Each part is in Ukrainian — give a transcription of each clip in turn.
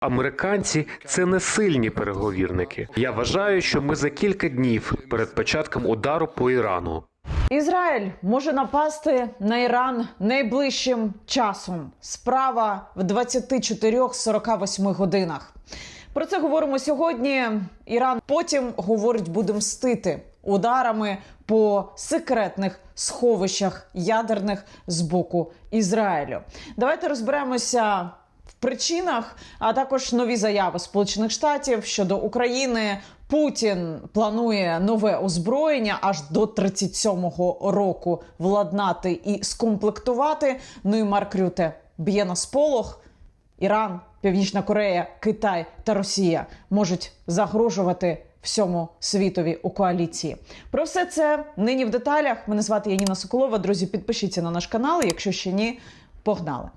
Американці це не сильні переговірники. Я вважаю, що ми за кілька днів перед початком удару по Ірану. Ізраїль може напасти на Іран найближчим часом. Справа в 24-48 годинах. Про це говоримо сьогодні. Іран потім говорить, буде мстити ударами по секретних сховищах ядерних з боку Ізраїлю. Давайте розберемося причинах, а також нові заяви Сполучених Штатів щодо України. Путін планує нове озброєння аж до 37-го року владнати і скомплектувати. Ну і Марк Рюте б'є на сполох. Іран, Північна Корея, Китай та Росія можуть загрожувати всьому світові у коаліції. Про все це нині в деталях. Мене звати Яніна Соколова. Друзі, підпишіться на наш канал. Якщо ще ні, погнали.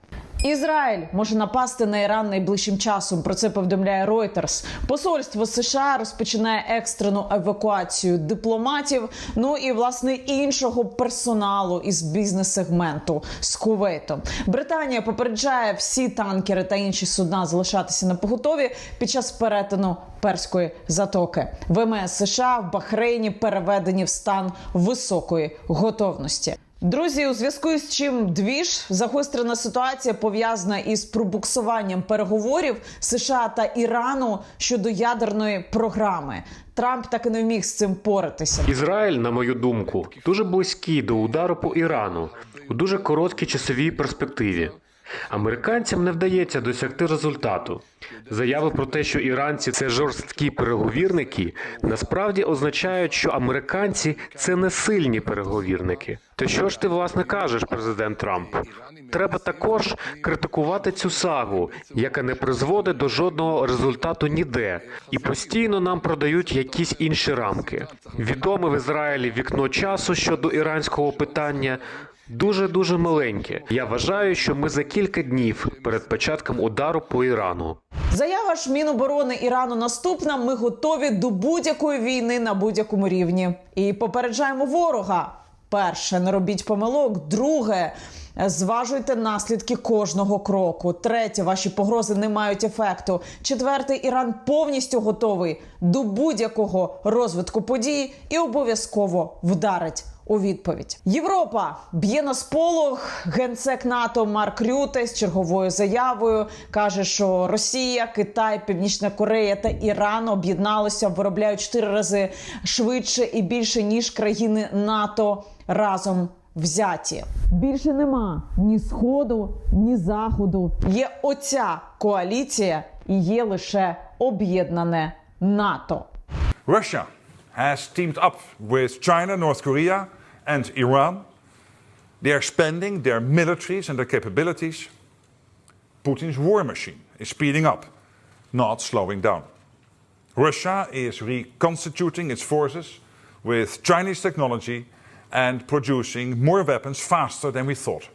Ізраїль може напасти на Іран найближчим часом. Про це повідомляє Reuters. Посольство США розпочинає екстрену евакуацію дипломатів. Ну і власне іншого персоналу із бізнес-сегменту з Кувейту. Британія попереджає всі танкери та інші судна залишатися на поготові під час перетину перської затоки. ВМС США в Бахрейні переведені в стан високої готовності. Друзі, у зв'язку з чим двіж загострена ситуація пов'язана із пробуксуванням переговорів США та Ірану щодо ядерної програми. Трамп так і не вміг з цим поратися. Ізраїль, на мою думку, дуже близький до удару по Ірану у дуже короткій часовій перспективі. Американцям не вдається досягти результату. Заяви про те, що іранці це жорсткі переговірники, насправді означають, що американці це не сильні переговірники. То що ж ти власне кажеш, президент Трамп? Треба також критикувати цю сагу, яка не призводить до жодного результату ніде, і постійно нам продають якісь інші рамки. Відоме в Ізраїлі вікно часу щодо іранського питання. Дуже дуже маленьке. Я вважаю, що ми за кілька днів перед початком удару по Ірану. Заява ж Міноборони Ірану наступна: ми готові до будь-якої війни на будь-якому рівні. І попереджаємо ворога. Перше, не робіть помилок. Друге, зважуйте наслідки кожного кроку. Третє, ваші погрози не мають ефекту. Четверте, Іран повністю готовий до будь-якого розвитку подій і обов'язково вдарить. У відповідь Європа б'є на сполох. Генсек НАТО Марк Рюте з черговою заявою каже, що Росія, Китай, Північна Корея та Іран об'єдналися, виробляють чотири рази швидше і більше ніж країни НАТО разом взяті. Більше нема ні сходу, ні заходу. Є оця коаліція і є лише об'єднане НАТО. Russia has teamed up with China, North Korea, and Iran. They are expanding their militaries and their capabilities. Putin's war machine is speeding up, not slowing down. Russia is reconstituting its forces with Chinese technology and producing more weapons faster than we thought.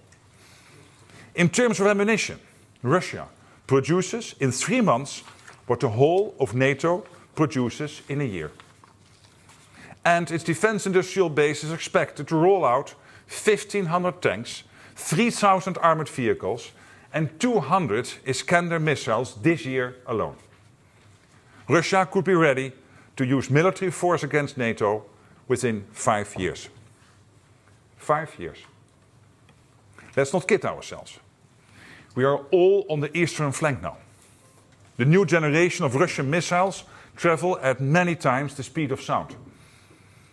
In terms of ammunition, Russia produces in three months what the whole of NATO produces in a year and its defense industrial base is expected to roll out 1,500 tanks, 3,000 armored vehicles, and 200 Iskander missiles this year alone. Russia could be ready to use military force against NATO within five years. Five years. Let's not kid ourselves. We are all on the eastern flank now. The new generation of Russian missiles travel at many times the speed of sound.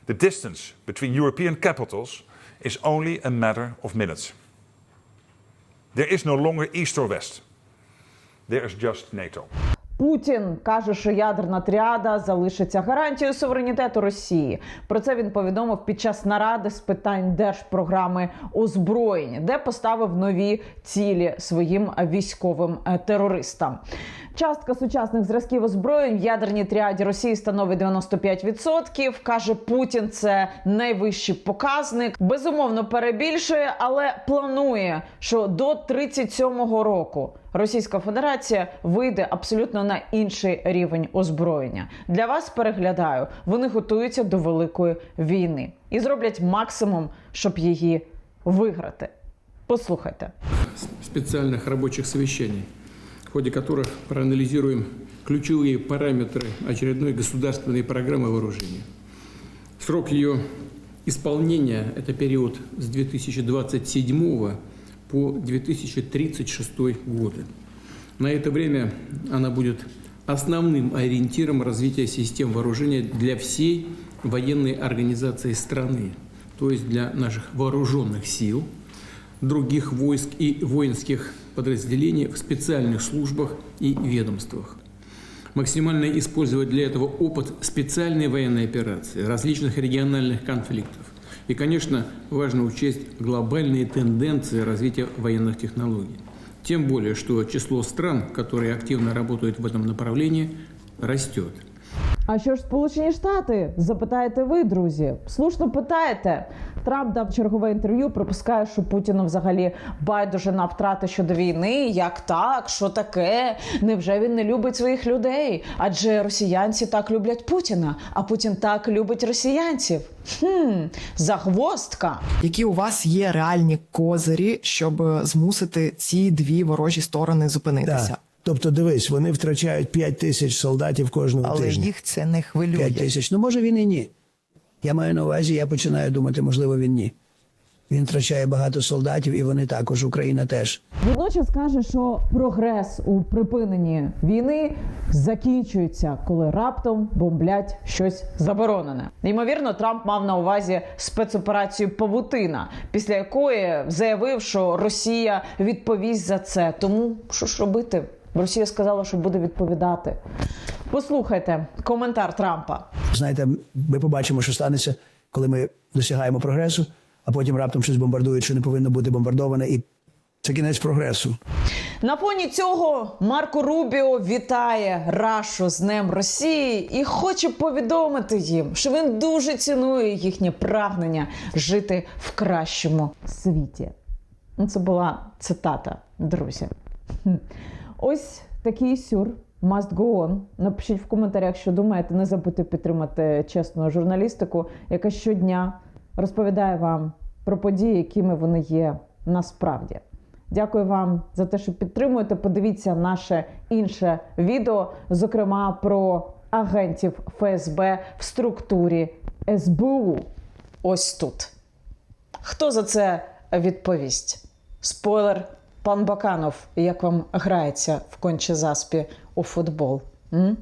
The distance between European capitals is only a matter of minutes. There is no longer East or West. There is just NATO. Путін каже, що ядерна тріада залишиться гарантією суверенітету Росії. Про це він повідомив під час наради з питань держпрограми озброєння, де поставив нові цілі своїм військовим е, терористам. Частка сучасних зразків озброєнь в ядерній тріаді Росії становить 95%. каже Путін. Це найвищий показник. Безумовно перебільшує, але планує, що до 37-го року Російська Федерація вийде абсолютно на інший рівень озброєння. Для вас переглядаю, вони готуються до великої війни і зроблять максимум, щоб її виграти. Послухайте. специальных рабочих совещаний, в ходе которых проанализируем ключевые параметры очередной государственной программы вооружения. Срок ее исполнения – это период с 2027 по 2036 годы. На это время она будет основным ориентиром развития систем вооружения для всей военной организации страны, то есть для наших вооруженных сил, других войск и воинских подразделений в специальных службах и ведомствах. Максимально использовать для этого опыт специальной военной операции, различных региональных конфликтов. И, конечно, важно учесть глобальные тенденции развития военных технологий. Тем более, что число стран, которые активно работают в этом направлении, растет. А що ж Сполучені Штати? Запитаєте ви, друзі? Слушно питаєте. Трамп дав чергове інтерв'ю. Припускає, що Путіну взагалі байдуже на втрати щодо війни. Як так? Що таке? Невже він не любить своїх людей? Адже росіянці так люблять Путіна, а Путін так любить росіянців. Хм, загвоздка. Які у вас є реальні козирі, щоб змусити ці дві ворожі сторони зупинитися? Так. Тобто, дивись, вони втрачають 5 тисяч солдатів кожного Але тижня. їх це не хвилює. 5 тисяч. Ну, може, він і ні. Я маю на увазі, я починаю думати, можливо, він ні. Він втрачає багато солдатів, і вони також, Україна теж. Водночас каже, що прогрес у припиненні війни закінчується, коли раптом бомблять щось заборонене. Ймовірно, Трамп мав на увазі спецоперацію Павутина, після якої заявив, що Росія відповість за це. Тому що ж робити? Росія сказала, що буде відповідати. Послухайте коментар Трампа. Знаєте, ми побачимо, що станеться, коли ми досягаємо прогресу, а потім раптом щось бомбардують, що не повинно бути бомбардоване, і це кінець прогресу. На фоні цього Марко Рубіо вітає Рашу з Днем Росії і хоче повідомити їм, що він дуже цінує їхнє прагнення жити в кращому світі. Це була цитата, друзі. Ось такий сюр. Must go on. Напишіть в коментарях, що думаєте. Не забудьте підтримати чесну журналістику, яка щодня розповідає вам про події, якими вони є насправді. Дякую вам за те, що підтримуєте. Подивіться наше інше відео, зокрема про агентів ФСБ в структурі СБУ. Ось тут. Хто за це відповість? Спойлер, пан Баканов, як вам грається в конче заспі o futebol. Hum?